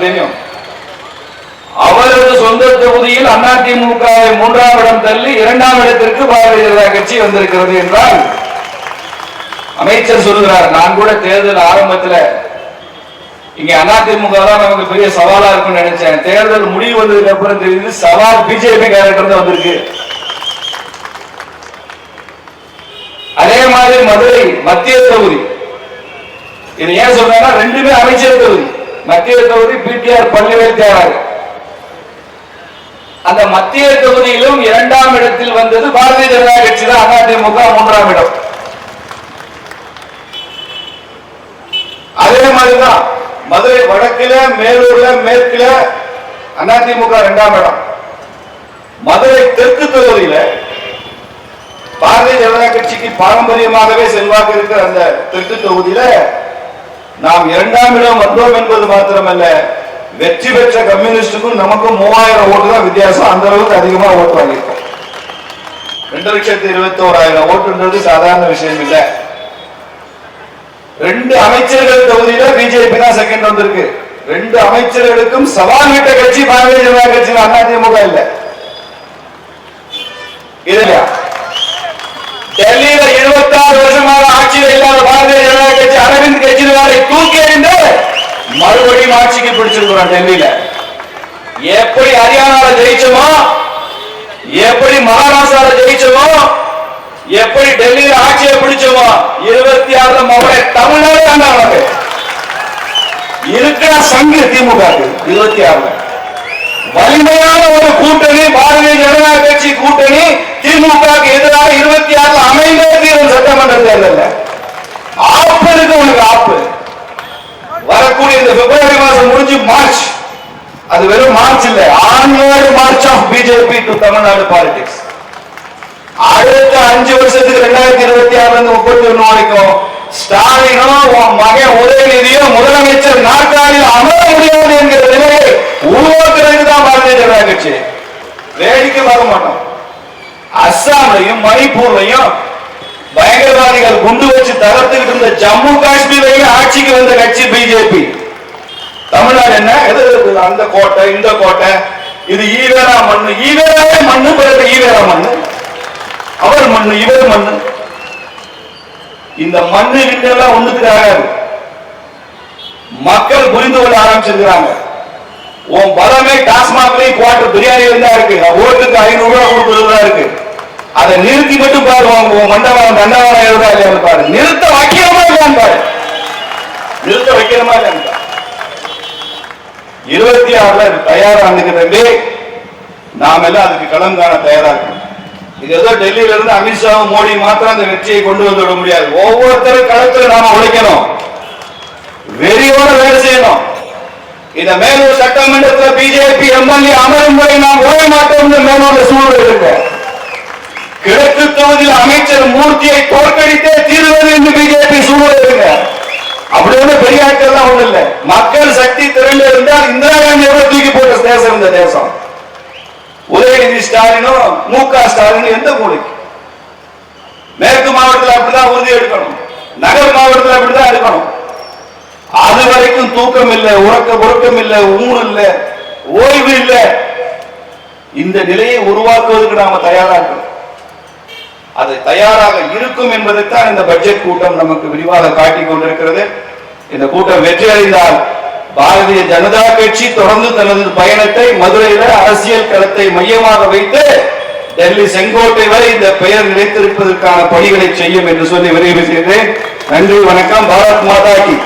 தெரியும். அவரது சொந்த தொகுதியில் அதிமுகவை மூன்றாம் இடம் தள்ளி இரண்டாம் இடத்திற்கு பாரதிய ஜனதா கட்சி வந்திருக்கிறது என்றால் அமைச்சர் சொல்லுகிறார். நான் கூட தேர்தல் ஆரம்பத்தில் இங்க அதிமுக தான் நமக்கு பெரிய சவாலா இருக்கும்னு நினைச்சேன். தேர்தல் முடிவு வந்ததுக்கு அப்புறம் தெரியுது சவால் பிஜேபி கேரக்டர் தான் வந்திருக்கு. அதே மாதிரி மதுரை மத்திய தொகுதி. இது ஏன் சொல்றேன்னா ரெண்டுமே அமைச்சர் தொகுதி. மத்திய தொகுதி பிடிஆர் பள்ளிவேல் தேவார் அந்த மத்திய தொகுதியிலும் இரண்டாம் இடத்தில் வந்தது பாரதிய ஜனதா கட்சி தான் அதிமுக மூன்றாம் இடம். அதே மாதிரிதான் மதுரை வடக்குல மேலூர்ல மேற்குல அதிமுக இரண்டாம் இடம். மதுரை தெற்கு தொகுதியில பாரதிய ஜனதா கட்சிக்கு பாரம்பரியமாகவே செல்வாக்கு இருக்கிற அந்த தெற்கு தொகுதியில நாம் இரண்டாம் இடம் வந்தோம் என்பது மாத்திரமல்ல வெற்றி பெற்ற கம்யூனிஸ்டுக்கும் நமக்கும் மூவாயிரம் ஓட்டு தான் வித்தியாசம். அந்த அளவுக்கு அதிகமா ஓட்டு வாங்கியிருக்கோம். ரெண்டு லட்சத்தி இருபத்தி ஓராயிரம் ஓட்டுன்றது சாதாரண விஷயம் இல்ல. ரெண்டு அமைச்சர்கள் தொகுதியில பிஜேபி தான் செகண்ட் வந்திருக்கு. ரெண்டு அமைச்சர்களுக்கும் சவால் விட்ட கட்சி பாரதிய ஜனதா கட்சி அதிமுக இல்ல. இதுல டெல்லியில இருபத்தி ஆறு வருஷமாக ஆட்சியில் இல்லாத பாரதிய ஜனதா கட்சி அரவிந்த் கெஜ்ரிவாலை தூக்கி எறிந்து எப்படி ஆட்சிக்கு பிடிச்சிருக்கிறோம் டெல்லியில? எப்படி ஹரியானால ஜெயிச்சோமோ எப்படி மகாராஷ்டிரால ஜெயிச்சோமோ எப்படி டெல்லியில ஆட்சியை பிடிச்சோமோ இருபத்தி ஆறுல மொபைல் தமிழ்நாடு ஆண்டாங்க இருக்கிற சங்கு திமுக இருபத்தி ஆறுல. வலிமையான ஒரு கூட்டணி பாரதிய ஜனதா கட்சி கூட்டணி திமுக எதிராக இருபத்தி ஆறுல அமைந்தே தீரும் சட்டமன்ற தேர்தல் ஆப்பு இருக்கு உனக்கு ஆப்பு. வரக்கூடிய இந்த பிப்ரவரி மாசம் முடிஞ்சு மார்ச். அது வெறும் மார்ச் இல்ல onward march of BJP to Tamil Nadu politics அடுத்த அஞ்சு வருஷத்துக்கு ரெண்டாயிரத்தி இருபத்தி ஆறுல இருந்து முப்பத்தி ஒண்ணு வரைக்கும் ஸ்டாலினும் மகன் உதயநிதியும் முதலமைச்சர் நாற்காலியில் அமர முடியாது என்கிற நிலையை உருவாக்குறதுக்கு தான் பாரதிய ஜனதா கட்சி. வேடிக்கை பார்க்க மாட்டோம். அஸ்ஸாம்லையும் மணிப்பூர்லையும் தீவிரவாதிகள் குண்டு வச்சு தகர்த்துக்கிட்டு இருந்த ஜம்மு காஷ்மீரையும் ஆட்சிக்கு வந்த கட்சி பிஜேபி தமிழ்நாடு என்ன? அந்த கோட்டை இந்த கோட்டை. இது ஈவேரா மண்ணு. ஈவேராவே மண்ணு பிறகு ஈவேரா மண்ணு. அவர் மண்ணு இவர் மண்ணு. இந்த மண்ணு கிட்ட எல்லாம் ஒண்ணுக்கு ஆகாது. மக்கள் புரிந்து கொள்ள ஆரம்பிச்சிருக்கிறாங்க. உன் பலமே டாஸ்மாக்லயும் குவாட்டர் பிரியாணி இருந்தா இருக்கு ஓட்டுக்கு ஐநூறு ரூபாய் கொடுக்குறது அதை நிறுத்தி மட்டும் பாரு உன் மண்டபம் தண்டவாளம் எழுதா இல்லையா பாரு. நிறுத்த வைக்கிறமா இல்லையான்னு பாரு. நிறுத்த வைக்கிறமா இல்லையான்னு இருபத்தி ஆறுல தயாரா இருந்துக்கு நாம எல்லாம் அதுக்கு களம் காண தயாரா இருக்கணும். இது ஏதோ டெல்லியில இருந்து அமித்ஷாவும் மோடி மாத்திரம் அந்த வெற்றியை கொண்டு வந்து விட முடியாது. ஒவ்வொருத்தரும் களத்துல நாம உழைக்கணும். வெறியோட வேலை செய்யணும். இந்த மேலூர் சட்டமன்றத்தில் பிஜேபி எம்எல்ஏ அமரும் வரை நாம் ஓய மாட்டோம் மேலூர் சூழ்நிலை இருக்கு. கிழக்கு தொகுதியில் அமைச்சர் மூர்த்தியை தோற்கடித்தே தீர்வது என்று பிஜேபி சூழல் அப்படி ஒண்ணு பெரிய ஆட்கள்லாம் ஒண்ணு இல்ல. மக்கள் சக்தி திரண்டு இருந்தால் இந்திரா காந்தியோட தூக்கி போட்ட தேசம் இந்த தேசம்? உதயநிதி ஸ்டாலினும் மு க ஸ்டாலினும் எந்த மூலைக்கு மேற்கு மாவட்டத்தில் அப்படிதான் உறுதி எடுக்கணும். நகர் மாவட்டத்தில் அப்படிதான் எடுக்கணும். அது வரைக்கும் தூக்கம் இல்லை உறக்க உறக்கம் இல்லை ஊன் இல்லை ஓய்வு இல்லை. இந்த நிலையை உருவாக்குவதற்கு நாம தயாரா இருக்கணும். அது தயாராக இருக்கும் என்பதைத்தான் இந்த பட்ஜெட் கூட்டம் நமக்கு விரிவாக காட்டிக் கொண்டிருக்கிறது. இந்த கூட்டம் வெற்றி அடைந்தால் பாரதிய ஜனதா கட்சி தொடர்ந்து தனது பயணத்தை மதுரையில அரசியல் களத்தை மையமாக வைத்து டெல்லி செங்கோட்டை வரை இந்த பெயர் நிலைத்திருப்பதற்கான பணிகளை செய்யும் என்று சொல்லி விரைவு செய்கிறேன். நன்றி வணக்கம். பாரத் மாதா கி.